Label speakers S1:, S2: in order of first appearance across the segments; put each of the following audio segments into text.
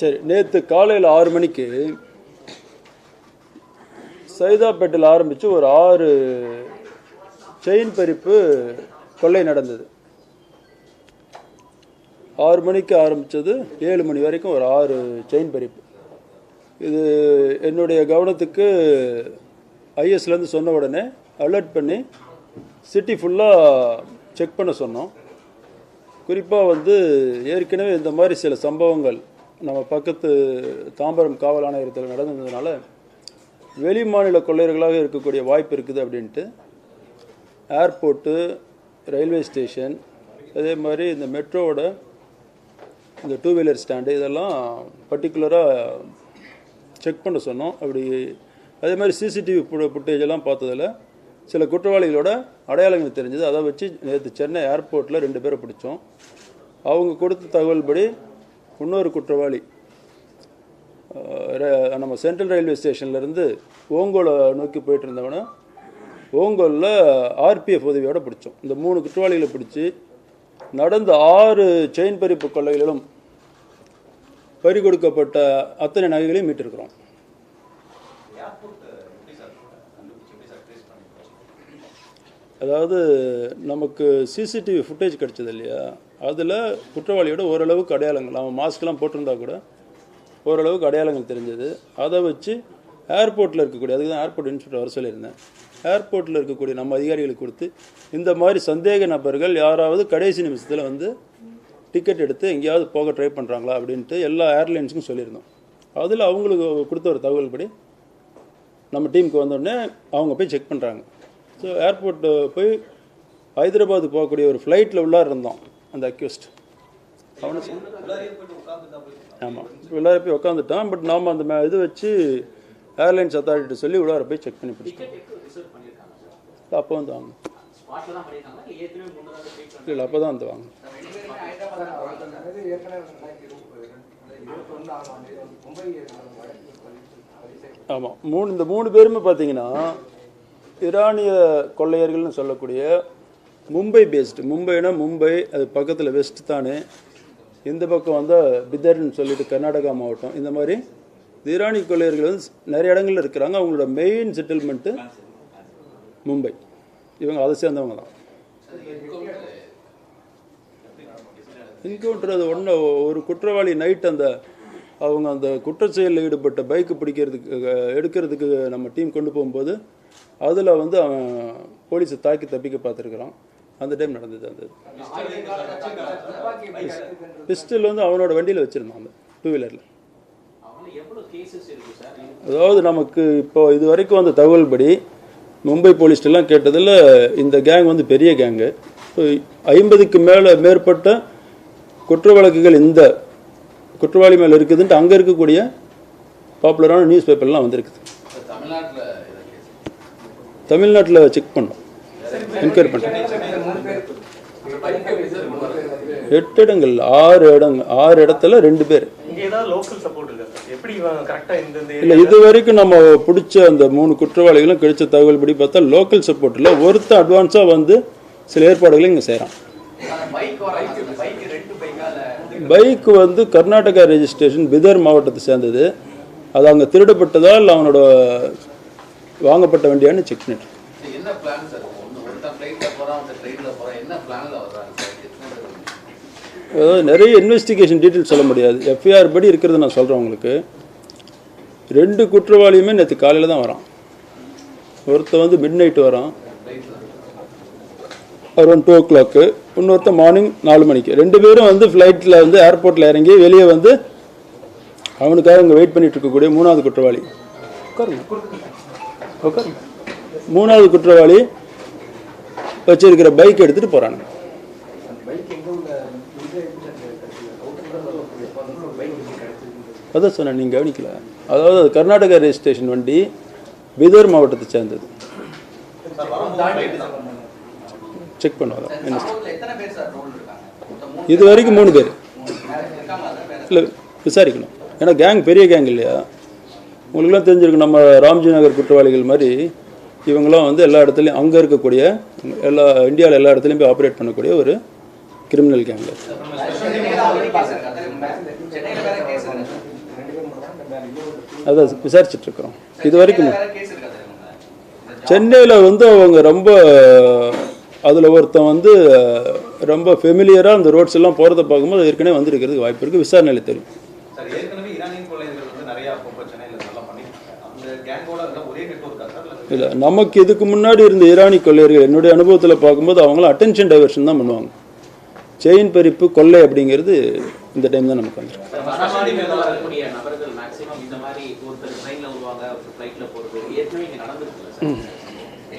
S1: சரி நேற்று காலையில் ஆறு மணிக்கு சைதாப்பேட்டில் ஆரம்பித்து ஒரு ஆறு செயின் பறிப்பு கொள்ளை நடந்தது. ஆறு மணிக்கு ஆரம்பித்தது ஏழு மணி வரைக்கும் ஒரு ஆறு செயின் பறிப்பு. இது என்னுடைய கவனத்துக்கு ஐஎஸ்லேருந்து சொன்ன உடனே அலர்ட் பண்ணி சிட்டி ஃபுல்லாக செக் பண்ண சொன்னோம். குறிப்பாக வந்து ஏற்கனவே இந்த மாதிரி சில சம்பவங்கள் நம்ம பக்கத்து தாம்பரம் காவல் ஆணையத்தில் நடந்ததுனால வெளி மாநில கொள்ளையர்களாக இருக்கக்கூடிய வாய்ப்பு இருக்குது அப்படின்ட்டு ஏர்போர்ட்டு ரயில்வே ஸ்டேஷன் அதே மாதிரி இந்த மெட்ரோவோட இந்த டூ வீலர் ஸ்டாண்டு இதெல்லாம் பர்டிகுலராக செக் பண்ண சொன்னோம். அப்படி அதே மாதிரி சிசிடிவி ஃபுட்டேஜ் எல்லாம் பார்த்ததில் சில குற்றவாளிகளோட அடையாளங்கள் தெரிஞ்சது. அதை வச்சு நேற்று சென்னை ஏர்போர்ட்டில் ரெண்டு பேரை பிடிச்சோம். அவங்க கொடுத்த தகவல் படி இன்னொரு குற்றவாளி. நம்ம சென்ட்ரல் ரயில்வே ஸ்டேஷன்லேருந்து ஓங்கோலை நோக்கி போயிட்டு இருந்தவனை ஓங்கோலில் ஆர்பிஎஃப் உதவியோடு பிடிச்சோம். இந்த மூணு குற்றவாளிகளை பிடிச்சி நடந்த ஆறு செயின் பறிப்பு கொள்ளைகளிலும் பறி கொடுக்கப்பட்ட அத்தனை நகைகளையும் மீட்டிருக்கிறோம். அதாவது நமக்கு சிசிடிவி ஃபுட்டேஜ் கிடைச்சது இல்லையா? அதில் குற்றவாளியோட ஓரளவுக்கு அடையாளங்கள் அவன் மாஸ்க்லாம் போட்டிருந்தா கூட ஓரளவுக்கு அடையாளங்கள் தெரிஞ்சது. அதை வச்சு ஏர்போர்ட்டில் இருக்கக்கூடிய அதுக்கு தான் ஏர்போர்ட் இன்ஸ்பெக்டர் வர சொல்லியிருந்தேன். ஏர்போர்ட்டில் இருக்கக்கூடிய நம்ம அதிகாரிகளுக்கு கொடுத்து இந்த மாதிரி சந்தேக நபர்கள் யாராவது கடைசி நிமிஷத்தில் வந்து டிக்கெட் எடுத்து எங்கேயாவது போக ட்ரை பண்ணுறாங்களா அப்படின்ட்டு எல்லா ஏர்லைன்ஸுக்கும் சொல்லியிருந்தோம். அதில் அவங்களுக்கு கொடுத்த ஒரு தகவல் படி நம்ம டீமுக்கு வந்தோடனே அவங்க போய் செக் பண்ணுறாங்க ஸோ ஏர்போர்ட்டு போய் ஹைதராபாத் போகக்கூடிய ஒரு ஃப்ளைட்டில் உள்ளார் இருந்தோம். அந்த அக்யூஸ்ட் அவனை ஆமாம் உள்ளார போய் உட்காந்துட்டான் பட் நாம் அந்த மே- இது வச்சு ஏர்லைன்ஸ் அத்தாரிட்டி சொல்லி உள்ளார போய் செக் பண்ணி பிடிச்சிட்டோம். அப்போ வந்து வாங்க இல்லை அப்போ தான் வந்து வாங்க. ஆமாம் மூணு இந்த மூணு பேருமே பார்த்தீங்கன்னா ஈரானிய கொள்ளையர்கள்னு சொல்லக்கூடிய மும்பை பேஸ்டு மும்பைனா மும்பை அது பக்கத்தில் வெஸ்ட் தானே. இந்த பக்கம் வந்தால் பிதர்னு சொல்லிட்டு கர்நாடகா மாவட்டம். இந்த மாதிரி திராணி கொள்ளையர்கள் வந்து நிறைய இடங்களில் இருக்கிறாங்க. அவங்களோட மெயின் செட்டில்மெண்ட்டு மும்பை. இவங்க அதை சேர்ந்தவங்க தான். என்கவுண்டர் அது ஒன்று ஒரு குற்றவாளி நைட் அந்த அவங்க அந்த குற்றச்செயலில் ஈடுபட்ட பைக்கு பிடிக்கிறதுக்கு எடுக்கிறதுக்கு நம்ம டீம் கொண்டு போகும்போது அதில் வந்து அவன் போலீஸை தாக்கி தப்பிக்க பார்த்துருக்குறான். அந்த டைம் நடந்தது அந்த பிஸ்டல் வந்து அவனோட வண்டியில் வச்சுருந்தான் அந்த டூ வீலரில் அதாவது நமக்கு இப்போ இது வரைக்கும் வந்த தகவல் படி மும்பை போலீஸ்டெல்லாம் கேட்டதில் இந்த கேங் வந்து பெரிய கேங்கு ஐம்பதுக்கு மேலே மேற்பட்ட குற்ற வழக்குகள் இந்த குற்றவாளி மேலே இருக்குதுன்ட்டு அங்கே இருக்கக்கூடிய பாப்புலரான நியூஸ் பேப்பர்லாம் வந்திருக்குது.
S2: தமிழ்நாட்டில்
S1: தமிழ்நாட்டில் செக் பண்ணோம். என்கொயரி பண்ணோம். எட்டு இடங்கள் ஆறு இடங்கள் ஆறு இடத்துல ரெண்டு பேர்.
S3: இங்க ஏதாவது லோக்கல் சப்போர்ட் இருக்கா சார் எப்படி இவன் கரெக்டா இந்த இந்த
S1: இல்லை இது வரைக்கும் நம்ம பிடிச்ச அந்த மூணு குற்றவாளிகளும் கிடைச்ச தகவல் படி பார்த்தா லோக்கல் சப்போர்ட்டில் ஒருத்தன் அட்வான்ஸாக வந்து சில ஏற்பாடுகளை இங்கே செய்கிறான்
S2: பைக்
S1: வந்து கர்நாடகா ரெஜிஸ்ட்ரேஷன் பிதர் மாவட்டத்தை சேர்ந்தது. அது அங்கே திருடப்பட்டதா இல்லை அவனோட வாங்கப்பட்ட வண்டியான்னு செக் பண்ணிட்டு
S2: என்ன பிளான் சார் ஒன்று ஒருத்தன் ஃப்ளைட்டில் போகிறான் ஒருத்தன் ட்ரெயினில் போகிறான் என்ன பிளானில் வர்றாங்க சார் எத்தனை பேர் வர்றாங்க?
S1: அதாவது நிறைய இன்வெஸ்டிகேஷன் டீட்டெயில் சொல்ல முடியாது. எஃப்ஐஆர் படி இருக்கிறத நான் சொல்கிறேன் உங்களுக்கு. ரெண்டு குற்றவாளியுமே நேற்று காலையில் தான் வரான். ஒருத்தன் வந்து மிட் நைட் வரான் அரௌண்ட் டூ ஓ கிளாக்கு இன்னொருத்தன் மார்னிங் நாலு மணிக்கு. ரெண்டு பேரும் வந்து ஃப்ளைட்டில் வந்து ஏர்போர்ட்டில் இறங்கி வெளியே வந்து அவனுக்காக இங்கே வெயிட் பண்ணிட்டு இருக்கக்கூடிய மூணாவது குற்றவாளி. உட்காருங்க. மூணாவது குற்றவாளி வச்சிருக்கிற பைக் எடுத்துகிட்டு போகிறானுங்க அதான் சொன்னேன் நீங்கள் கவனிக்கல. அதாவது அது கர்நாடகா ரெஜிஸ்ட்ரேஷன் வண்டி பிதர் மாவட்டத்தை சேர்ந்தது. செக் பண்ணுவாங்க. என்ன இது வரைக்கும் மூணு பேர். இல்லை விசாரிக்கணும். ஏன்னா கேங் பெரிய கேங் இல்லையா? உங்களுக்குலாம் தெரிஞ்சிருக்கு நம்ம ராம்ஜி நகர் குற்றவாளிகள் மாதிரி இவங்களாம் வந்து எல்லா இடத்துலையும் அங்கே இருக்கக்கூடிய எல்லா இந்தியாவில் எல்லா இடத்துலையும் போய் ஆப்ரேட் பண்ணக்கூடிய ஒரு கிரிமினல் கேங்கில்
S2: அதான்
S1: விசாரிச்சுட்டு இருக்கிறோம் இது வரைக்கும்
S2: அது.
S1: சென்னையில் வந்து அவங்க ரொம்ப அதில் ஒருத்தன் வந்து ரொம்ப ஃபெமிலியராக அந்த ரோட்ஸ் எல்லாம் போகிறத பார்க்கும்போது ஏற்கனவே வந்திருக்கிறதுக்கு வாய்ப்பு இருக்குது விசாரணையில் தெரியும்.
S4: இல்லை
S1: நமக்கு இதுக்கு முன்னாடி இருந்த ஈரானி கொள்ளையர்கள் என்னுடைய அனுபவத்தில் பார்க்கும்போது அவங்களாம் அட்டென்ஷன் டைவர்ஷன் தான் பண்ணுவாங்க. செயின் பறிப்பு கொள்ளை அப்படிங்கிறது இந்த டைம் தான் நமக்கு வந்துருக்கு.
S5: மகாமாரி மேல வரக்கூடிய நபர்கள் மேக்ஸிமம் இந்த மாதிரி ஒருத்தர் ட்ரெயின்ல வருவாங்க ஒருத்தர் ஃபிளைட்ல போறது ஏற்கனவே இங்க நடந்திருக்குல்ல சார்.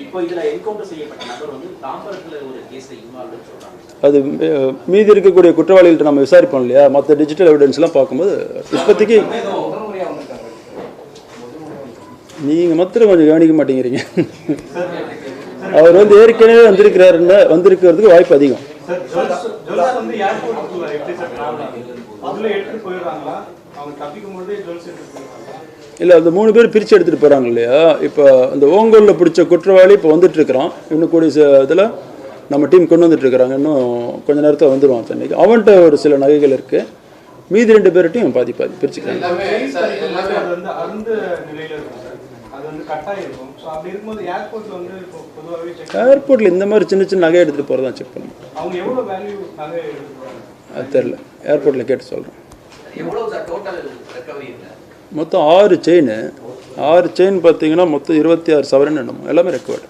S5: இப்போ இதுல என்கவுண்டர் செய்யப்பட்ட நபர் வந்து தாம்பரத்துல ஒரு கேஸ்ல இன்வால்வ்னு சொல்றாங்க சார்.
S1: அது மீதி இருக்கக்கூடிய குற்றவாளிகள்ட்ட நம்ம விசாரிப்போம் இல்லையா? மற்ற டிஜிட்டல் எவிடன்ஸ்லாம் பார்க்கும்போது இப்போதைக்கு நீங்கள் மாத்திரம் கொஞ்சம் கவனிக்க மாட்டேங்கிறீங்க. அவர் வந்து ஏற்கனவே வந்திருக்கிறாருன்னா வந்திருக்கிறதுக்கு வாய்ப்பு அதிகம்.
S3: சார் ஜுவல்ஸ் ஜுவல்ஸ் வந்து ஏர்போர்ட்டுக்குள்ள எப்படி சார் travel? அதுல எடுத்துட்டு போயிடுறாங்களா? அவங்க தப்பிக்கும் போதே ஜுவல்ஸ் எடுத்துட்டு போயிடுறாங்களா?
S1: இல்லை அந்த மூணு பேர் பிரித்து எடுத்துகிட்டு போகிறாங்க இல்லையா? இப்போ அந்த ஓங்கோலில் பிடிச்ச குற்றவாளி இப்போ வந்துட்டு இருக்கிறான். இன்னும் கூடிய இதில் நம்ம டீம் கொண்டு வந்துட்டு இருக்கிறாங்க. இன்னும் கொஞ்ச நேரத்தில் வந்துடுவான் சென்னைக்கு அவன்கிட்ட ஒரு சில நகைகள் இருக்குது மீதி ரெண்டு பேர்கிட்டையும் பாதி பாதி பிரிச்சுக்கிறாங்க ஏர்போர்ட்டில் இந்த மாதிரி சின்ன சின்ன நகை எடுத்துகிட்டு போகிறதா செக் பண்ணணும்.
S3: அவங்க எவ்வளவு வேல்யூ நகை எடுத்துருவாங்க
S1: அது தெரில ஏர்போர்ட்டில் கேட்டு சொல்கிறேன் மொத்தம் ஆறு செயின் ஆறு செயின் பார்த்தீங்கன்னா மொத்தம் இருபத்தி ஆறு சவரன் என்னமோ. எல்லாமே
S2: சைக்கிள்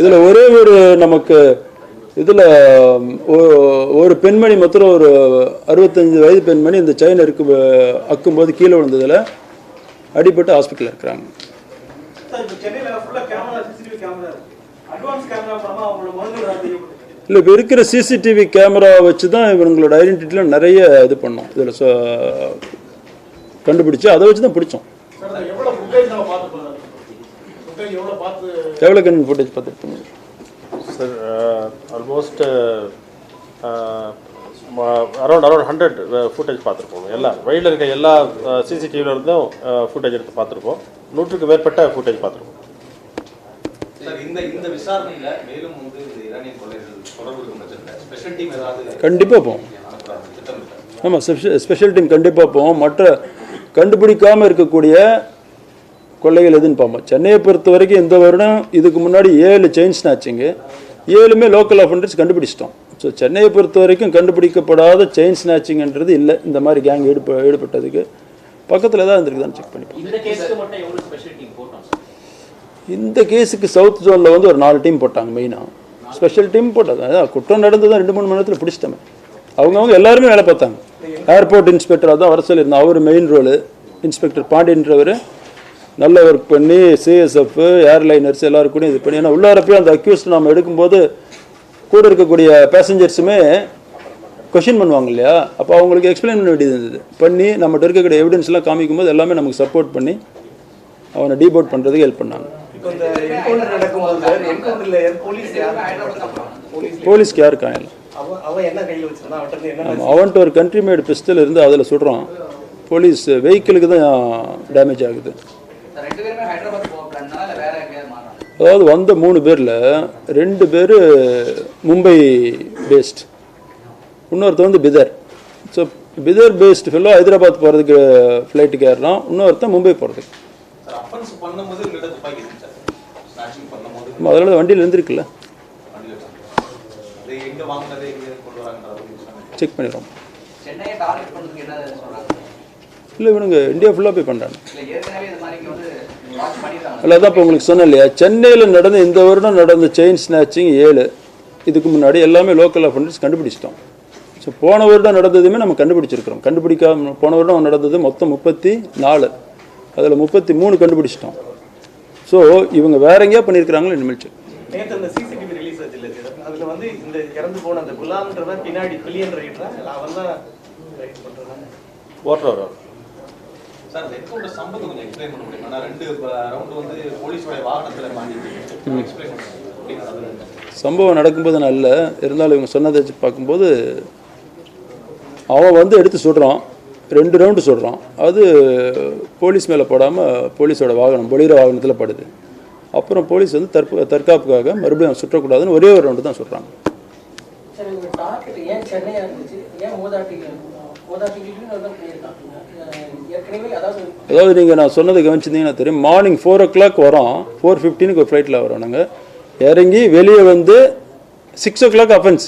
S1: இதில் ஒரே ஒரு நமக்கு இதில் ஒரு பெண்மணி மாத்திரம் ஒரு அறுபத்தஞ்சு வயது பெண்மணி இந்த செயின் இருக்கு அக்கும்போது கீழே விழுந்ததில் அடிபட்டு ஹாஸ்பிட்டலில் இருக்கிறாங்க.
S3: சார் இப்போ சென்னையில் ஃபுல்லாக கேமரா சிசிடிவி கேமரா இருக்கு. அட்வான்ஸ் கேமரா மூலமா அவங்களோட மருந்துகள் தெரியப்படுது
S1: இல்லை இப்போ இருக்கிற சிசிடிவி கேமரா வச்சு தான் இவங்களோட ஐடென்டிட்டியில் நிறைய இது பண்ணோம். இதில் கண்டுபிடிச்சு அதை வச்சு தான் பிடிச்சோம்.
S3: எவ்வளோ
S1: கண்ணு ஃபுட்டேஜ் பார்த்துருப்பீங்க
S6: sir almost around around hundred footage பார்த்துருப்போம். எல்லா வழியில் இருக்க எல்லா சிசிடிவில இருந்தும் ஃபுட்டேஜ் எடுத்து பார்த்துருப்போம். நூற்றுக்கு மேற்பட்ட ஃபுட்டேஜ் பார்த்துருப்போம்.
S1: கண்டிப்பாக போவோம்? ஆமாம் ஸ்பெஷல் ஸ்பெஷல் டீம் கண்டிப்பாக போவோம். மற்ற கண்டுபிடிக்காமல் இருக்கக்கூடிய கொள்ளைகள் எதுன்னு பார்ப்போம். சென்னையை பொறுத்த வரைக்கும் இந்த வருடம் இதுக்கு முன்னாடி ஏழு செயின் ஸ்நாச்சிங்கு ஏழுமே லோக்கல் அஃபண்டர்ஸ் கண்டுபிடிச்சிட்டோம். ஸோ சென்னையை பொறுத்த வரைக்கும் கண்டுபிடிக்கப்படாத செயின் ஸ்நாச்சிங்ன்றது இல்லை. இந்த மாதிரி கேங் ஈடுப ஈடுபட்டதுக்கு பக்கத்தில் தான் இருந்திருக்குதான்னு செக் பண்ணி
S5: இந்த கேஸ்க்கு
S1: சவுத் ஜோனில் வந்து ஒரு நாலு டீம் போட்டாங்க மெயினாக ஸ்பெஷல் டீம் போட்டாங்க அதான் குற்றம் நடந்தது ரெண்டு மூணு மணி நேரத்தில் பிடிச்சிட்டோமே. அவங்கவுங்க எல்லாருமே வேலை பார்த்தாங்க. ஏர்போர்ட் இன்ஸ்பெக்டர் அதான் வர சொல்லியிருந்தோம் அவர் மெயின் ரோலு இன்ஸ்பெக்டர் பாண்டியன்றவர். நல்ல ஒர்க் பண்ணி சிஎஸ்எஃப் ஏர்லைனர்ஸ் எல்லாரும் கூட இது பண்ணி ஏன்னா உள்ளார போய் அந்த அக்யூஸ்ட் நம்ம எடுக்கும்போது கூட இருக்கக்கூடிய பேசஞ்சர்ஸுமே கொஷின் பண்ணுவாங்க இல்லையா அப்போ அவங்களுக்கு எக்ஸ்பிளைன் பண்ண வேண்டியது இருந்தது. பண்ணி நம்மகிட்ட இருக்கக்கூடிய எவிடன்ஸ்லாம் காமிக்கும்போது எல்லாமே நமக்கு சப்போர்ட் பண்ணி அவனை டீபோட் பண்ணுறதுக்கு ஹெல்ப் பண்ணாங்க. போலீஸ்க்கு யார் காயலாம்
S3: அவன்கிட்ட
S1: ஒரு கண்ட்ரி மேடு பிஸ்டல் இருந்து அதில் சுடுறான். போலீஸ் வெஹிக்கிளுக்கு தான் டேமேஜ் ஆகுது
S2: சார் ரெண்டு பேருமே ஹைதராபாத் போக பிளான்னா இல்ல வேற எங்கேயாவது மாறாங்க
S1: அதாவது வந்த மூணு பேரில் ரெண்டு பேர் மும்பை பேஸ்ட் இன்னொருத்தர் வந்து Bidar. So Bidar based fellow Hyderabad போகிறதுக்கு ஃப்ளைட்டுக்கு ஏறுறான். இன்னொருத்தன் மும்பை போகிறதுக்கு அதனால வண்டியில் இருந்திருக்குல்ல.
S4: வண்டியில் அது எங்க வாங்குனது எங்க கொண்டு வராங்க
S1: செக் பண்ணிடுறோம்.
S2: சென்னையை டார்கெட் பண்றதுக்கு என்ன சொல்றாங்க?
S1: இல்லை இவனுங்க இந்தியா ஃபுல்லாக போய் பண்ணுறாங்க
S2: இல்ல
S1: அதான் இப்போ உங்களுக்கு சொன்னேன் இல்லையா சென்னையில் நடந்த இந்த வருடம் நடந்த செயின் ஸ்நாச்சிங் ஏழு இதுக்கு முன்னாடி எல்லாமே லோக்கல் அஃபண்டர்ஸ் கண்டுபிடிச்சிட்டோம். ஸோ போன வருடம் நடந்ததுமே நம்ம கண்டுபிடிச்சிருக்கிறோம். கண்டுபிடிக்காம போன வருடம் நடந்தது மொத்தம் முப்பத்தி நாலு அதில் முப்பத்தி மூணு கண்டுபிடிச்சிட்டோம். ஸோ இவங்க வேற எங்கேயா பண்ணியிருக்கிறாங்களோ இனிமேல் check.
S3: நேற்று அந்த சிசிடிவி ரிலீஸ் ஆச்சு இல்லை சார்? அதில் வந்து இந்த இறந்து போன அந்த குலாம்ன்றவன் பின்னாடி பில்லியன் ரைட்டரா? இல்லை அவன் தான் ரைட் பண்ணுறாங்க
S6: ஓட்டுறவர்? அவர்.
S4: சார் என்கவுண்டர் சம்பந்தம் கொஞ்சம் எக்ஸ்பிளைன் பண்ண முடியுமா? ரெண்டு ரவுண்டு வந்து போலீஸோட வாகனத்துல மாட்டி எக்ஸ்பிளைன் பண்ணுங்க. எப்படி நடந்தது
S1: சம்பவம் நடக்கும்போது நான் இல்லை. இருந்தாலும் இவங்க சொன்னதை வச்சு பார்க்கும்போது அவன் வந்து எடுத்து சுடுறான். ரெண்டு ரவுண்டு சுடுறான். அது போலீஸ் மேலே படாமல் போலீஸோட வாகனம் பொலிர வாகனத்தில் படுது. அப்புறம் போலீஸ் வந்து தற்ப தற்காப்புக்காக மறுபடியும் சுற்றக்கூடாதுன்னு ஒரே ஒரு ரவுண்டு தான் சுடுறாங்க
S7: சரி உங்க டார்கெட் ஏன் சென்னையா இருந்துச்சு? ஏன் மூதாட்டி மூதாட்டிக்கு தான் போயிருக்காங்க ஏற்கனவே அதாவது
S1: நீங்கள் நான் சொன்னது கவனிச்சிருந்தீங்கன்னா தெரியும். மார்னிங் ஃபோர் ஓ கிளாக் வரோம் ஃபோர் ஃபிஃப்டீனுக்கு ஒரு ஃப்ளைட்டில் வரோம் நாங்கள் இறங்கி வெளியே வந்து சிக்ஸ் ஓ கிளாக் அஃபென்ஸ்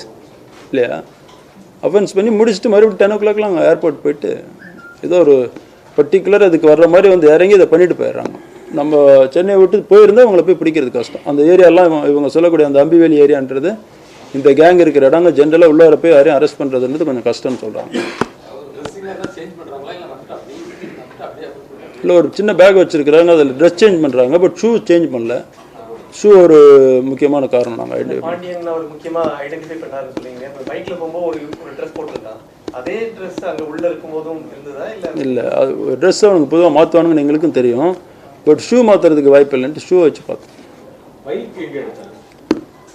S1: இல்லையா? அஃபென்ஸ் பண்ணி முடிச்சுட்டு மறுபடியும் டென் ஓ கிளாக்லாம் அங்கே ஏர்போர்ட் போயிட்டு ஏதோ ஒரு பர்டிகுலர் அதுக்கு வர்ற மாதிரி வந்து இறங்கி இதை பண்ணிட்டு போயிடுறாங்க. நம்ம சென்னையை விட்டு போயிருந்தால் அவங்கள போய் பிடிக்கிறது கஷ்டம். அந்த ஏரியாலாம் இவங்க இவங்க சொல்லக்கூடிய அந்த அம்பிவேலி ஏரியான்றது இந்த கேங் இருக்கிற இடங்க ஜென்ரலாக உள்ளார போய் யாரையும் அரெஸ்ட் பண்ணுறதுன்றது கொஞ்சம் கஷ்டம்னு சொல்கிறாங்க இல்லை ஒரு சின்ன பேக் வச்சிருக்கிறாங்க அதில் ட்ரெஸ் சேஞ்ச் பண்ணுறாங்க பட் ஷூ சேஞ்ச் பண்ணல. ஷூ ஒரு முக்கியமான காரணம் நாங்கள் ஐடென்டிஃபை
S3: பைக்ல போகும்போது ஒரு ஒரு ட்ரெஸ் போட்டிருக்கான் அதே ட்ரெஸ் அங்க உள்ள இருக்கும்போதும் இருந்ததா இல்ல?
S1: இல்லை அது ட்ரெஸ் அவனுக்கு பொதுவாக மாற்றுவானுங்கன்னு எங்களுக்கும் தெரியும் பட் ஷூ மாற்றுறதுக்கு வாய்ப்பு இல்லைன்ட்டு ஷூ வச்சு பார்த்தோம்.
S4: பைக் எங்க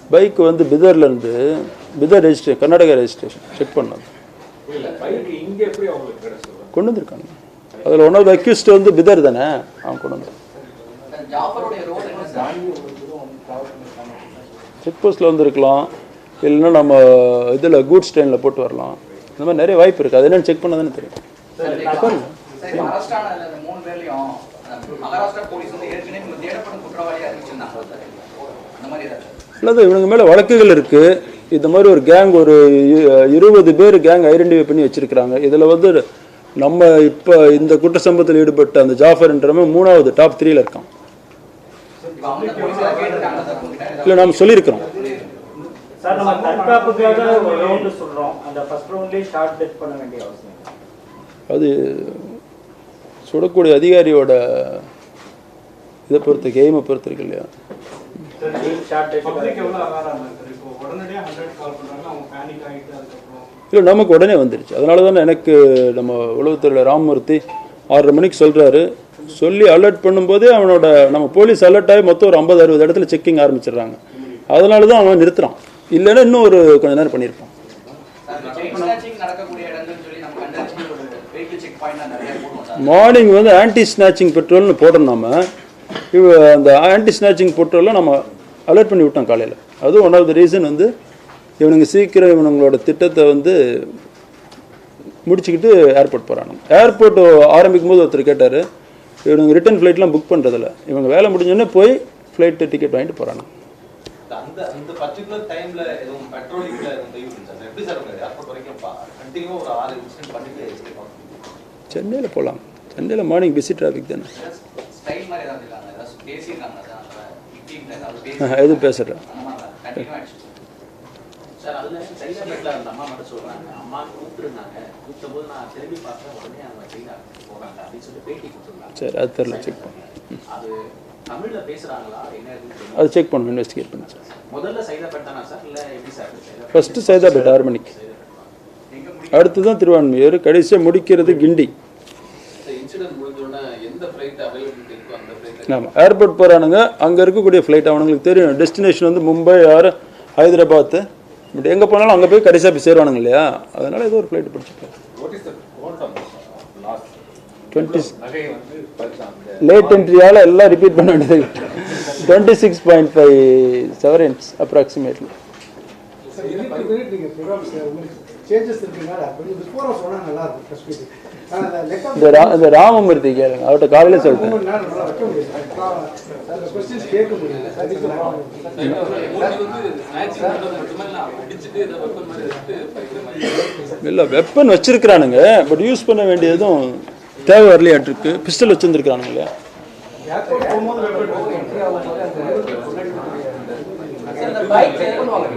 S1: பைக் வந்து பிதர்லேருந்து Bidar registration Karnataka registration check
S4: கிடைச்சது?
S1: கொண்டு வந்திருக்காங்க. அதில் ஒன் ஆஃப் த அக்யூஸ்ட் வந்து பிதர் தானே? அவன் கொண்டு வந்து செக் போஸ்ட்டில் வந்திருக்கலாம். இல்லைன்னா நம்ம இதில் கூட்ஸ் ட்ரெயினில் போட்டு வரலாம். இந்த மாதிரி நிறைய வாய்ப்பு இருக்குது அது என்னன்னு செக் பண்ண தானே தெரியும் அல்லது இவனுங்க மேலே வழக்குகள் இருக்குது இந்த மாதிரி ஒரு கேங் ஒரு இருபது பேர் கேங் ஐடென்டிஃபை பண்ணி வச்சிருக்கிறாங்க. இதில் வந்து நம்ம இப்போ இந்த குற்ற சம்பவத்தில் ஈடுபட்ட அந்த ஜாஃபர்ன்றவன் மூணாவது டாப் த்ரீல இருக்கான். இல்லை நாம் சொல்லியிருக்கிறோம்.
S8: சார் நம்ம தற்காப்புக்காக ஒரு ரவுண்டு சொல்றோம். அந்த ஃபர்ஸ்ட் ரவுண்ட்லயே ஷார்ட் டெத் பண்ண வேண்டிய அவசியம் இல்லை.
S1: அது சுடக்கூடிய அதிகாரியோட இதை பொறுத்து கேமை பொறுத்து இருக்கு இல்லையா?
S3: உடனடியாக ஹண்ட்ரட் கால் பண்றாங்க அவங்க பேனிக் ஆகிட்டு அதுக்கப்புறம்
S1: இல்லை நமக்கு உடனே வந்துருச்சு. அதனால தானே எனக்கு நம்ம உளவுத்துறையில் ராமமூர்த்தி ஆறரை மணிக்கு சொல்கிறாரு சொல்லி அலர்ட் பண்ணும்போதே அவனோட நம்ம போலீஸ் அலர்ட் ஆகி மொத்தம் ஒரு ஐம்பது அறுபது இடத்துல செக்கிங் ஆரம்பிச்சிடுறாங்க. அதனால தான் அவன் நிறுத்துறான். இல்லைன்னா இன்னும் ஒரு கொஞ்ச நேரம் பண்ணியிருப்பான். மார்னிங் வந்து ஆன்டி ஸ்நாச்சிங் பெட்ரோல்னு போடுறோம் நம்ம இவ அந்த ஆன்டி ஸ்நாச்சிங் பெட்ரோலில் நம்ம அலர்ட் பண்ணி விட்டோம் காலையில். அதுவும் ஒன் ஆஃப் த ரீசன் வந்து இவனுங்க சீக்கிரம் இவனுங்களோட திட்டத்தை வந்து முடிச்சுக்கிட்டு ஏர்போர்ட் போகிறாங்க ஏர்போர்ட் ஆரம்பிக்கும் போது ஒருத்தர் கேட்டார் இவனுங்க ரிட்டர்ன் ஃப்ளைட்லாம் புக் பண்ணுறதில்ல இவங்க வேலை முடிஞ்சோடனே போய் ஃப்ளைட்டு டிக்கெட் வாங்கிட்டு
S4: ஆகும்
S1: சென்னையில் போகலாம் சென்னையில் மார்னிங் பிஸி டிராஃபிக் தானே. எதுவும் பேசுகிறேன்
S2: அந்த மாதிரி கண்டினியூ ஆயிடுச்சு
S5: சார் அதுல சைதாபேட்ல அந்த அம்மா மட்டும் சொல்றாங்க. அம்மா கூப்பிட்டுருந்தாங்க. கூப்பிட்ட போது நான் திரும்பி பார்த்தேன் உடனே அவங்க சைதா போறாங்க அப்படின்னு சொல்லி பேட்டி கொடுத்துருந்தாங்க.
S1: சரி அது தெரில செக் பண்ணு.
S5: அது தமிழ்ல பேசுறாங்களா? என்ன தெரியல.
S1: அது செக் பண்ணணும் இன்வெஸ்டிகேட் பண்ணு சார்.
S5: முதல்ல சைதாபேட் தானா சார்? இல்ல எப்படி சார்?
S1: ஃபஸ்ட்டு சைதாபேட் ஆறு மணிக்கு. அடுத்து தான் திருவான்மையூர் கடைசியாக முடிக்கிறது கிண்டி. ஆமாம் ஏர்போர்ட் போகிறானுங்க அங்கே இருக்கக்கூடிய ஃப்ளைட் அவனுங்களுக்கு தெரியும். டெஸ்டினேஷன் வந்து மும்பை ஆர் ஹைதராபாத்து. பட் எங்கே போனாலும் அங்கே போய் கடைசியாக போய் சேருவானுங்க இல்லையா? அதனால் ஏதோ ஒரு ஃப்ளைட் பிடிச்சிக்கலாம் டுவெண்ட்டி லேட் என்ட்ரியால் எல்லாம் ரிப்பீட் பண்ண வேண்டியது. Twenty six point five severance approximately
S9: changes பிஃபோராக சொன்னால் நல்லா இருக்கும்
S1: இந்த ரா இந்த ராமமூர்த்தி கேளுங்க அவர்கிட்ட காலையில் சொல்லிட்டேன்
S10: இல்லை வெப்பன்
S1: வச்சிருக்கிறானுங்க பட் யூஸ் பண்ண வேண்டியதும் தேவை வரலையாட்டிருக்கு பிஸ்டல் வச்சுருந்துருக்கானுங்க இல்லையா?
S7: பைக் செக் பண்ணுவாங்க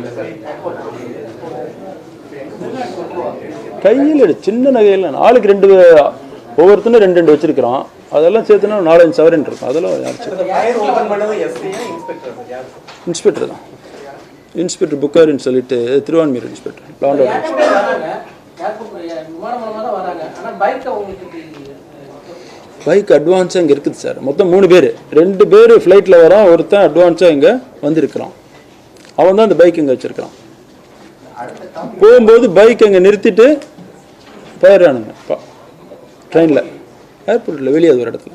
S1: கையில் எடு சின்ன நகையில் ஆளுக்கு ரெண்டு ஒவ்வொருத்தனும் ரெண்டு ரெண்டு வச்சிருக்கிறான். அதெல்லாம் சேர்த்துனா நாலஞ்சு சவரன் இருக்கும். அதெல்லாம்
S3: இன்ஸ்பெக்டர்
S1: தான். இன்ஸ்பெக்டர் புக்காரின்னு சொல்லிட்டு திருவான்மீர் இன்ஸ்பெக்டர் லாண்டோ
S7: பைக்
S1: அட்வான்ஸாக இங்கே இருக்குது சார் மொத்தம் மூணு பேர். ரெண்டு பேர் ஃப்ளைட்டில் வரான் ஒருத்தன் அட்வான்ஸாக இங்கே வந்திருக்கிறான். அவன் தான் அந்த பைக் இங்கே வச்சிருக்கான் போகும்போது பைக் அங்கே நிறுத்திட்டு போயிடுறானுங்க. ட்ரெயினில் ஏர்போர்ட்டில் வெளியே அது ஒரு இடத்துல.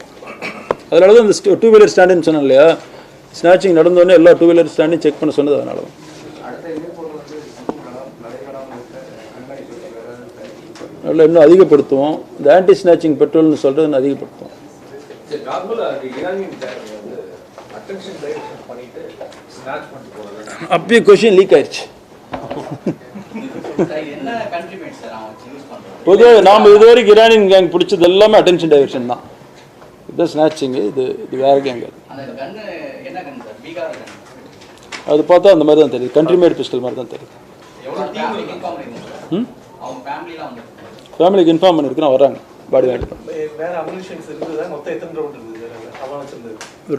S1: அதனால தான் இந்த டூ வீலர் ஸ்டாண்டுன்னு சொன்னேன் இல்லையா? ஸ்நாச்சிங் நடந்தோடனே எல்லா டூ வீலர் ஸ்டாண்டையும் செக் பண்ண சொன்னது அதனால தான். நல்லா இன்னும் அதிகப்படுத்துவோம். இந்த ஆன்டி ஸ்நாச்சிங் பெட்ரோல்னு சொல்கிறது இன்னும் அதிகப்படுத்துவோம். அப்பயே கொஷின் லீக் ஆயிடுச்சு
S2: சார், இது என்ன கண்ட்ரிமேட் சார் அவன் யூஸ் பண்றது
S1: பொதுவாக நாம் இது வரைக்கும் இரானியன் கேங் பிடிச்சது எல்லாமே அட்டென்ஷன் டைவர்ஷன் தான். இது ஸ்நாச்சிங்கு இது இது வேறு கேங் அது
S2: அந்த கன்னு என்ன கன் சார்? பீகார் கன்
S1: அது பார்த்தா அந்த மாதிரி தான் தெரியுது. கண்ட்ரி மேட் பிஸ்டல் மாதிரி தான் தெரியுது.
S2: ஃபேமிலிக்கு இன்ஃபார்ம்
S1: ம்? ஃபேமிலிக்கு பண்ணியிருக்கிறேன் வராங்க பாடி வாங்கிட்டு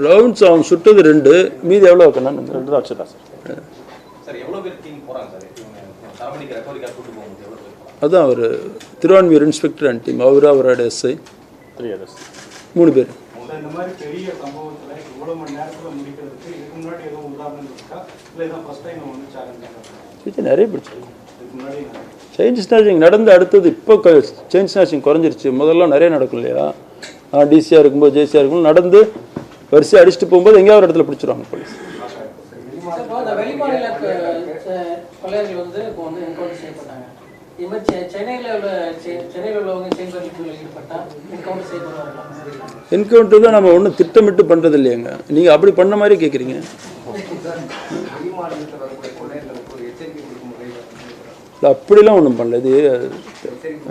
S1: ரவுண்ட்ஸ் அவன் சுட்டது ரெண்டு மீதி எவ்வளோ வைக்கணும்
S6: ரெண்டு தான் வச்சுருக்கேன் சார்.
S1: அதான் அவர் திருவான்மியூர் இன்ஸ்பெக்டர் அண்ட் டீம். அவர் அவரோட எஸ்ஐ மூணு பேர்.
S9: இந்த மாதிரி பெரிய சம்பவத்துல இவ்வளவு மணி நேரத்துல முடிக்கிறதுக்கு இதுக்கு முன்னாடி எதுவும் உதாரணம் இருக்கா? இல்ல இதான் ஃபர்ஸ்ட் டைம் வந்து சேலஞ்ச்
S1: இது நிறைய பிடிச்சிருக்கு
S9: இதுக்கு முன்னாடி
S1: செயின் ஸ்நாச்சிங் நடந்து அடுத்தது இப்போ செயின் ஸ்நாச்சிங் குறைஞ்சிருச்சு. முதல்ல நிறைய நடக்கும் இல்லையா? நான் டிசியாக இருக்கும்போது ஜேசியாக இருக்கும்போது நடந்து வரிசை அடிச்சுட்டு போகும்போது எங்கேயாவது ஒரு இடத்துல பிடிச்சிருவாங்க போலீஸ்.
S7: இது மாதிரி சென்னையில உள்ள சென்னையில் உள்ளவங்க செயின் பறிப்புகளில் ஈடுபட்டா என்கவுண்டர் செய்யப்படுவாங்க
S1: என்கவுண்டர் நம்ம ஒன்றும் திட்டமிட்டு பண்ணுறது இல்லையாங்க நீங்கள் அப்படி பண்ண மாதிரி கேட்குறீங்க இல்லை அப்படிலாம் ஒன்றும் பண்ணல. இது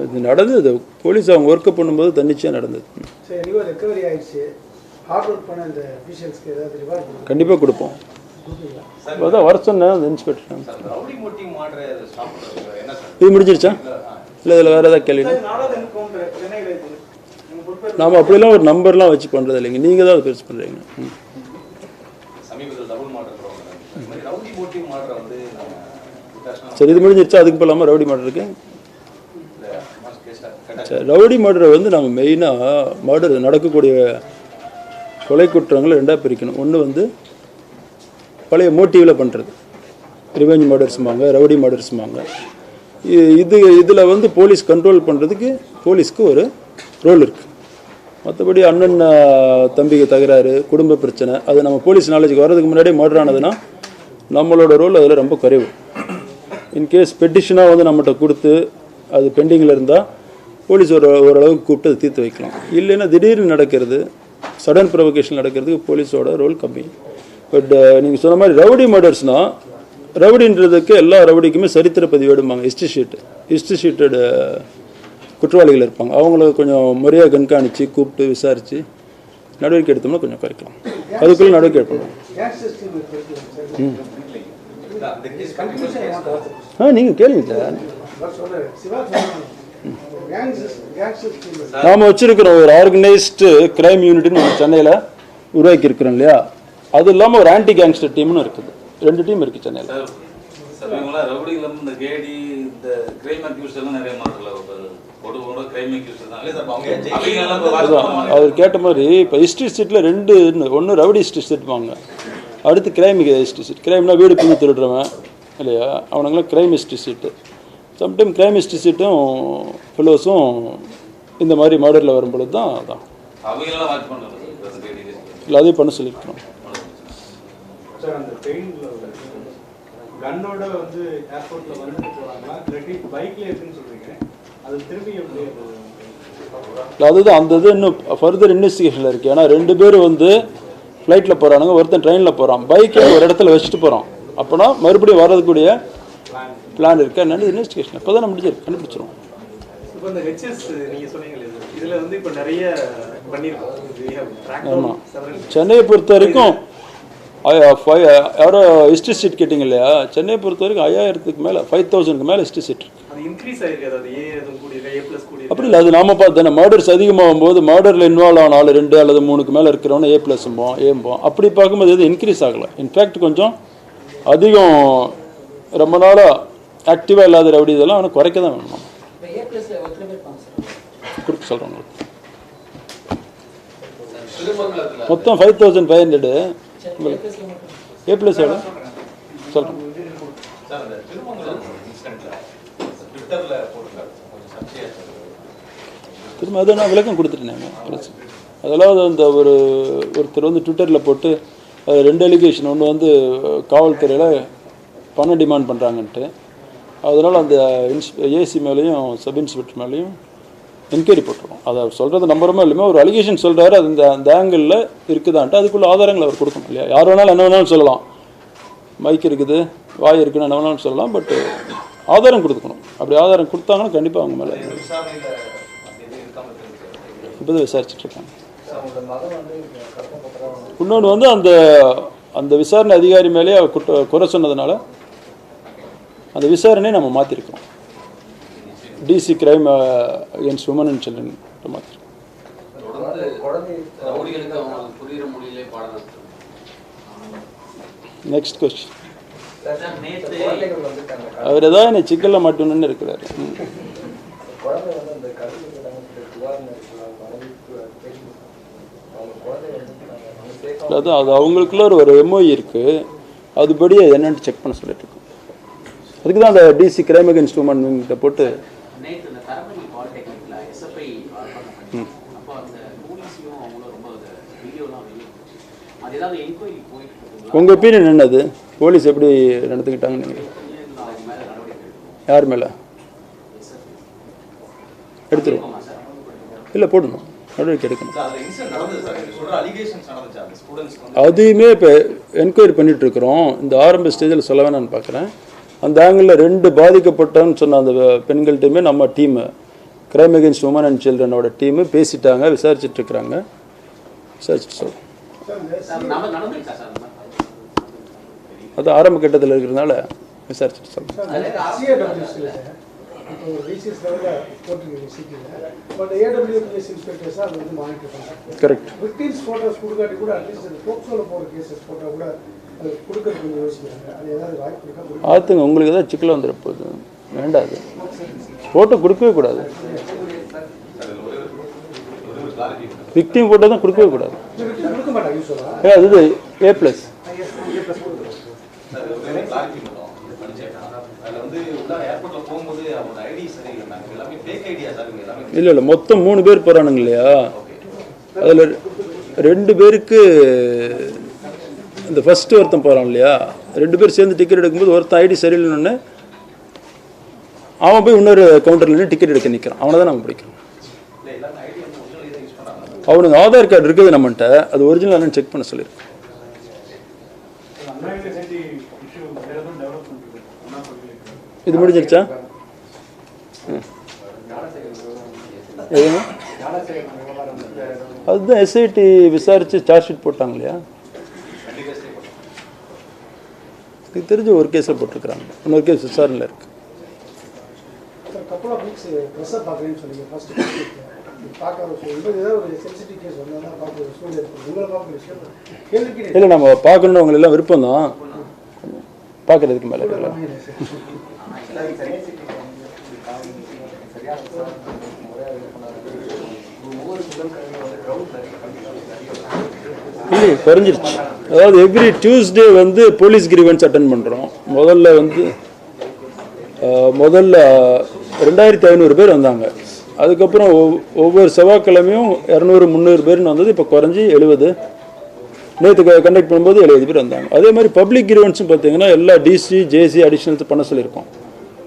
S1: இது நடந்தது. போலீஸ் அவங்க ஒர்க்கப் பண்ணும்போது தன்னிச்சையாக நடந்தது.
S9: சரி ரிவர் ரெக்கவரி ஆயிடுச்சு. ஹார்ட் ஒர்க் பண்ண இந்த அஃபீஷியல்ஸ்க்கு ஏதாவது ரிவார்ட் கொடுங்க
S1: கண்டிப்பாக கொடுப்போம். அதான் வர சொன்னேன் அந்த இன்ஸ்பெக்டர் இது முடிஞ்சிருச்சா? இல்லை இதில் வேறு ஏதாவது கேள்வி நாம் அப்படிலாம் ஒரு நம்பர்லாம் வச்சு பண்ணுறது இல்லைங்க. நீங்கள் தான் அதை பெருசு பண்ணுறீங்க சரி இது முடிஞ்சிருச்சா? அதுக்கு போகலாமா ரவுடி மர்டர் இருக்கு சரி ரவுடி மர்டரை வந்து நம்ம மெயினாக மர்டர் நடக்கக்கூடிய கொலை குற்றங்களை ரெண்டாக பிரிக்கணும். ஒன்று வந்து பழைய மோட்டிவில் பண்ணுறது ரிவெஞ்ச் மர்டர்ஸுமாங்க ரவுடி மர்டர்ஸுமாங்க இது இதில் வந்து போலீஸ் கண்ட்ரோல் பண்ணுறதுக்கு போலீஸ்க்கு ஒரு ரோல் இருக்குது மற்றபடி அண்ணன் தம்பிக்கு தகராறு குடும்ப பிரச்சனை அது நம்ம போலீஸ் நாலேஜுக்கு வர்றதுக்கு முன்னாடியே மர்டர் ஆனதுன்னா நம்மளோட ரோல் அதில் ரொம்ப குறைவு. இன்கேஸ் பெட்டிஷனாக வந்து நம்மகிட்ட கொடுத்து அது பெண்டிங்கில் இருந்தால் போலீஸ் ஒரு ஓரளவுக்கு கூப்பிட்டு அதை தீர்த்து வைக்கலாம். இல்லைன்னா திடீர்னு நடக்கிறது சடன் ப்ரொவகேஷன் நடக்கிறதுக்கு போலீஸோட ரோல் கம்மி. பட் uh, நீங்கள் சொன்ன மாதிரி ரவுடி மர்டர்ஸ்னால் ரவுடின்றதுக்கு எல்லா ரவுடிக்குமே சரித்திர பதிவேடுமாங்க ஹிஸ்ட்ரி ஷீட் ஹிஸ்ட்ரி ஷீட்டடு குற்றவாளிகள் இருப்பாங்க. அவங்கள கொஞ்சம் முறையாக கண்காணித்து கூப்பிட்டு விசாரித்து நடவடிக்கை எடுத்தோம்னா கொஞ்சம் குறைக்கலாம். அதுக்குள்ளே நடவடிக்கை
S4: எடுப்போம்.
S1: ஆ நீங்கள் கேளுங்க சார். நாம் வச்சிருக்கிறோம் ஒரு ஆர்கனைஸ்டு கிரைம் யூனிட்னு நம்ம சென்னையில் உருவாக்கி இருக்கிறோம் இல்லையா? அது இல்லாமல் ஒரு ஆன்டி கேங்ஸ்டர் டீம்னு இருக்குது. ரெண்டு டீம் இருக்குது சென்னையில்.
S11: சார் சார் இவங்களாம் ரவுடிகள் இந்த கேடி இந்த கிரைம் அக்யூஸ் எல்லாம் நிறைய மாடல கொடு கூட கிரைம் அக்யூஸ் தான்.
S4: இல்லை சார் அவங்க
S11: அவங்க எல்லாம் இப்ப
S1: அதுதான்.
S11: வாட்ச்
S1: அவர் கேட்ட மாதிரி இப்போ ஹிஸ்ட்ரி சீட்டில் ரெண்டு ஒன்று ரவுடி ஹிஸ்ட்ரி சீட் வாங்க அடுத்து கிரைம் ஹிஸ்ட்ரி சீட் கிரைம்னா வீடு பின்னி திருடுறவன் இல்லையா? அவனுங்களாம் crime history sheet sometime crime history சீட்டும் ஃபெலோஸும் இந்த மாதிரி மர்டரில் வரும் பொழுது தான் அதான் இல்லை அதையும் பண்ண சொல்லியிருக்கிறோம்.
S9: சார் அந்த ட்ரெயினில் கன்னோட வந்து ஏர்போர்ட்ல வந்துட்டு போறாங்களா? இல்லாட்டி பைக்ல இருக்குன்னு சொல்றீங்க. அது திரும்பி எப்படி
S1: அதுதான் அந்த இது இன்னும் ஃபர்தர் இன்வெஸ்டிகேஷனில் இருக்குது ஏன்னா ரெண்டு பேர் வந்து ஃப்ளைட்டில் போகிறானுங்க ஒருத்தன் ட்ரெயினில் போகிறான் பைக்கை ஒரு இடத்துல வச்சுட்டு போகிறான் அப்போனா மறுபடியும் வர்றதுக்கூடிய பிளான் இருக்கா. என்னன்னு இன்வெஸ்டிகேஷன் இப்போ தான் முடிஞ்சிருக்கு கண்டுபிடிச்சிரும்
S3: இப்போ இந்த ஹெச்எஸ் நீங்க சொன்னீங்களே இது. இதுல வந்து இப்போ நிறைய
S1: ஆமாம்
S3: several-
S1: சென்னையை பொறுத்த வரைக்கும் ஐ- ஃபை- யாரோ ஹிஸ்ட்ரி சீட் கேட்டிங்க இல்லையா சென்னையை பொறுத்த வரைக்கும் ஐயாயிரத்துக்கு மேலே ஃபைவ் தௌசண்ட்க்கு மேலே ஹிஸ்ட்ரி சீட் இருக்கு.
S3: அது இன்க்ரீஸ் ஆயிருக்கு அதாவது ஏ எதுவும் கூடியிருக்கா ஏ பிளஸ் கூடியிருக்கா?
S1: அப்படி இல்லை அது நாம பார்த்து மர்டர்ஸ் அதிகமாகும் போது மர்டரில் இன்வால்வ் ஆன ஆள் ரெண்டு அல்லது மூணுக்கு மேலே இருக்கிறவன ஏ ப்ளஸ்ம்போம் ஏம்போம் அப்படி பார்க்கும்போது எதுவும் இன்க்ரீஸ் ஆகலை. இன்ஃபேக்ட் கொஞ்சம் அதிகம் ரொம்ப நாளாக ஆக்டிவாக இல்லாத ரவுடி இதெல்லாம் அவனை குறைக்க தான் வேணும். குறிப்பு
S11: திருமங்கலத்துல.
S1: மொத்தம் five thousand five hundred
S7: A
S1: plus எவ்வளோ சொல்கிறேன். திரும்ப அதை நான் விளக்கம் கொடுத்துட்டேன் பிரச்சனை அதெல்லாம் அந்த ஒரு ஒருத்தர் வந்து ட்விட்டரில் போட்டு அது ரெண்டு அலிகேஷன் ஒன்று வந்து காவல்துறையில் பணம் டிமாண்ட் பண்ணுறாங்கன்ட்டு அதனால் அந்த இன்ஸ் ஏசி மேலேயும் சப் இன்ஸ்பெக்டர் மேலேயும் என்கொயரி போட்டுருவோம் அதை சொல்கிறது நம்புறமோ இல்லையுமே ஒரு அலிகேஷன் சொல்கிறாரு அது இந்த அந்த ஆங்கிளில் இருக்குதான்ட்டு அதுக்குள்ள ஆதாரங்களை அவர் கொடுக்கணும் இல்லையா? யார் வேணாலும் என்ன வேணாலும் சொல்லலாம். மைக் இருக்குது வாய் இருக்குன்னு என்ன வேணாலும் சொல்லலாம் பட் ஆதாரம் கொடுக்கணும். அப்படி ஆதாரம் கொடுத்தாங்கன்னா கண்டிப்பாக அவங்க மேலே இப்போ தான் விசாரிச்சுட்ருக்காங்க. இன்னொன்று வந்து அந்த அந்த விசாரணை அதிகாரி மேலேயே அவர் குற்ற குறை சொன்னதுனால அந்த விசாரணையை நம்ம மாற்றிருக்கிறோம் DC crime against women and children மாற்றிருக்கோம்
S10: தொடர்ந்து ரவுடிகளுக்கு அவங்க புரியுற மொழியிலே பாடம் நடத்துறது
S1: நெக்ஸ்ட் கொஸ்டின் அவர் ஏதாவது என்னை சிக்கலில் மாட்டணும்னு இருக்கிறாரு. அதாவது அது அவங்களுக்குள்ள ஒரு எம்ஓஇ இருக்குது அதுபடி அது என்னன்னு செக் பண்ண சொல்லிட்டு இருக்கோம். அதுக்கு தான் அந்த டிசி கிரைம் அகேன்ஸ்ட் உமன் போட்டு
S5: நேத்து இந்த தரமணி பாலிடெக்னிக்ல எஸ்எஃப்ஐ அப்போ அந்த போலீஸையும் அவங்களும் ரொம்ப வீடியோலாம் வெளியே. அது ஏதாவது என்கொயரி போயிட்டு இருக்குங்களா
S1: உங்கள் ஒப்பீனியன் என்னது? போலீஸ் எப்படி
S5: நடவடிக்கை எடுக்கணும்.
S1: யார் மேலே? எடுத்துருவோம். இல்லை போடணும். நடவடிக்கை எடுக்கணும். அதையுமே இப்போ என்கொயரி பண்ணிட்டு இருக்கிறோம் இந்த ஆரம்ப ஸ்டேஜில் சொல்ல வேணாம்னு பார்க்குறேன் அந்த ஆங்கிளில் ரெண்டு பாதிக்கப்பட்டன்னு சொன்ன அந்த பெண்கள்கிட்டையுமே நம்ம team crime against women and சில்ட்ரனோட team பேசிட்டாங்க விசாரிச்சுட்டு இருக்கிறாங்க. விசாரிச்சுட்டு சொல்கிறோம் அது ஆரம்ப கட்டத்தில் இருக்கிறதுனால விசாரிச்சுட்டு சொல்கிறேன் கரெக்ட்
S12: ஆத்துங்க
S1: பார்த்துங்க உங்களுக்கு ஏதாவது சிக்கல் வந்துட போகுது. வேண்டாது. ஃபோட்டோ கொடுக்கவே கூடாது. விக்டிம் ஃபோட்டோ தான் கொடுக்கவே கூடாது. ஏ அது ஏ ப்ளஸ் இல்லை இல்லை மொத்தம் மூணு பேர் போகிறானுங்க இல்லையா? அதில் ரெண்டு பேருக்கு இந்த ஃபஸ்ட்டு ஒருத்தன் போகிறான் இல்லையா? ரெண்டு பேர் சேர்ந்து டிக்கெட் எடுக்கும்போது ஒருத்தன் ஐடி சரியில்லைன்னு அவன் போய் இன்னொரு கவுண்டரில் நின்று டிக்கெட் எடுக்க நிற்கிறான் அவனை தான் நம்ம பிடிக்கிறோம்.
S4: இல்ல
S1: அவனுக்கு ஆதார் கார்டு இருக்குது நம்மகிட்ட. அது ஒரிஜினல் செக் பண்ண சொல்லியிருக்கோம் இது முடிஞ்சிருச்சா? ம். அதுதான் எஸ்ஐடி விசாரித்து சார்ஜ் ஷீட் போட்டாங்க இல்லையா? எனக்கு தெரிஞ்ச ஒரு கேஸில் போட்டிருக்கிறாங்க. இன்னொரு கேஸ் விசாரணையில் இருக்குது
S12: கேள்விக்கு
S1: இல்லை நம்ம பார்க்கணுன்னு அவங்க எல்லாம் விருப்பம் தான். பார்க்குறதுக்கு மேலே இல்லை குறைஞ்சிருச்சு அதாவது எவ்ரி டியூஸ்டே வந்து போலீஸ் கிரீவன்ஸ் அட்டன் பண்ணுறோம் முதல்ல வந்து முதல்ல ரெண்டாயிரத்தி ஐநூறு பேர் வந்தாங்க. அதுக்கப்புறம் ஒவ்- ஒவ்வொரு செவ்வாய்க்கிழமையும் இரநூறு முந்நூறு பேர்னு வந்தது இப்போ குறைஞ்சி எழுபது நேற்று கண்டக்ட் பண்ணும்போது எழுபது பேர் வந்தாங்க. அதே மாதிரி பப்ளிக் கிரீவன்ஸும் பார்த்தீங்கன்னா எல்லா டிசி ஜேசி அடிஷனல்ஸ் பண்ண சொல்லியிருக்கோம்.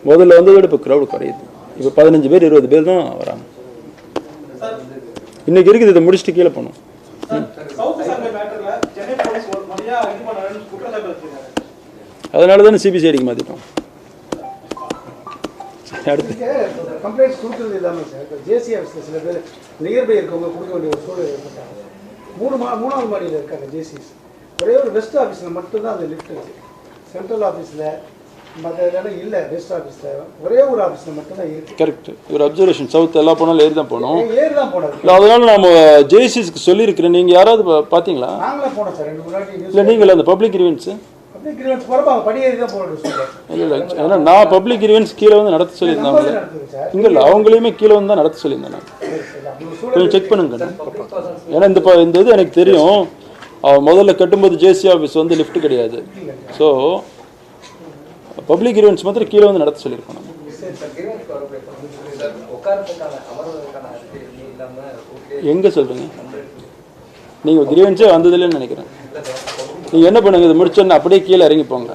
S1: முதல்ல வந்ததை விட இப்போ க்ரௌடு குறையுது. இப்போ பதினஞ்சு பேர் இருபது பேர் தான் வராங்க. இன்னைக்கு இருக்குது இதை முடிச்சுட்டு கீழே போகணும்
S3: சவுத் சர்வே மேட்டர்ல சென்னை போலீஸ் ஒரு முறையா இது பண்ணணும்னு குற்றச்சாட்டு வச்சிருக்காரு
S1: அதனால தானே சிபிசிஐடிக்கு மாற்றிட்டோம் அடுத்து.
S12: கம்ப்ளைண்ட்ஸ் கொடுக்குறது இல்லாமல் சார். ஜேசி ஆஃபீஸில் சில பேர் நியர்பை இருக்கவங்க கொடுக்க வேண்டிய ஒரு சூழல் ஏற்பட்டாங்க. மூணு மா மூணாவது மாடியில் இருக்காங்க ஜேசிஸ் ஒரே ஒரு வெஸ்ட் ஆஃபீஸில் மட்டும்தான் அந்த லிஃப்ட் சென்ட்ரல் ஆஃபீஸில் மற்ற இதெல்லாம் இல்லை வெஸ்ட் ஆஃபீஸில் ஒரே ஒரு ஆஃபீஸில் மட்டும்தான் இருக்கு.
S1: கரெக்ட் ஒரு அப்சர்வேஷன் சவுத் எல்லா போனாலும் ஏறி தான் போனோம்
S12: ஏறி தான்
S1: இல்லை அதனால நம்ம ஜேசிஸ்க்கு சொல்லியிருக்கிறேன். நீங்கள் யாராவது பார்த்தீங்களா
S12: நாங்களே போனோம் சார். ரெண்டு முன்னாடி
S1: இல்லை நீங்கள் அந்த பப்ளிக் கிரீவன்ஸு இல்லை நான் பப்ளிக் கிரீவன்ஸ் கீழே வந்து நடத்த
S12: சார்.
S1: இங்கே இல்லை அவங்களையுமே கீழே வந்து தான் நடத்த சொல்லியிருந்தேன் நான். கொஞ்சம் செக் பண்ணுங்க ஏன்னா இந்த இந்த இது எனக்கு தெரியும். முதல்ல கட்டும்போது ஜேசி ஆஃபீஸ் வந்து லிஃப்ட் கிடையாது. ஸோ பப்ளிக் கிரீவன்ஸ் மாத்திரம் கீழே வந்து நடத்த சொல்லியிருக்கோம் நம்ம. எங்கே சொல்கிறீங்க நீங்கள் கிரீவன்ஸே வந்ததில்லைன்னு நினைக்கிறேன். நீங்கள் என்ன பண்ணுங்க? இது முடிச்சோன்னு அப்படியே கீழே இறங்கி போங்க.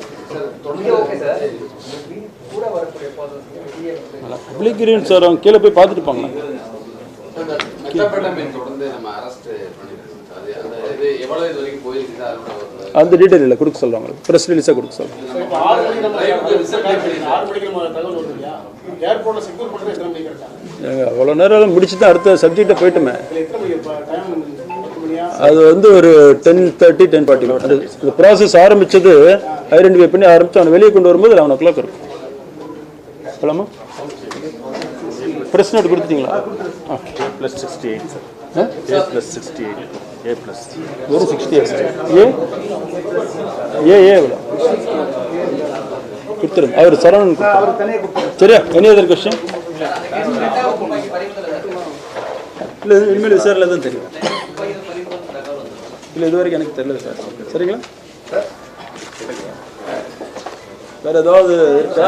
S1: Public green sir. அவங்க கீழே போய் பார்த்துட்டு போங்க.
S10: அந்த
S1: டீட்டெயில் இல்லை. கொடுக்க சொல்கிறாங்க ப்ரெஸ் ரிலீஸாக கொடுக்க சொல்கிறாங்க அவ்வளோ நேரம் முடிச்சு தான் அடுத்த சப்ஜெக்டை போயிட்டுமே. அது வந்து ஒரு டென் தேர்ட்டி டென் ஃபார்ட்டி அந்த இந்த ப்ராசஸ் ஆரம்பிச்சது ஐடென்டிஃபை பண்ணி ஆரம்பிச்சு அவனை வெளியே கொண்டு வரும்போது லெவன் ஓ கிளாக் இருக்கும். போலாமா? ப்ரெஸ் நோட் கொடுத்துட்டீங்களா?
S6: Plus sixty eight sir
S1: ah?
S6: A plus sixty eight A plus
S1: வெறும் sixty eight A A A எவ்வளோ கொடுத்துருங்க. அவர் சரவணன். சரியா? எனி அதர் கொஸ்டின் இல்லை இனிமேல் விசாரில் தான் தெரியும். இல்லை இது வரைக்கும் எனக்கு தெரியல சார். சரிங்களா? வேற ஏதாவது? இருக்கா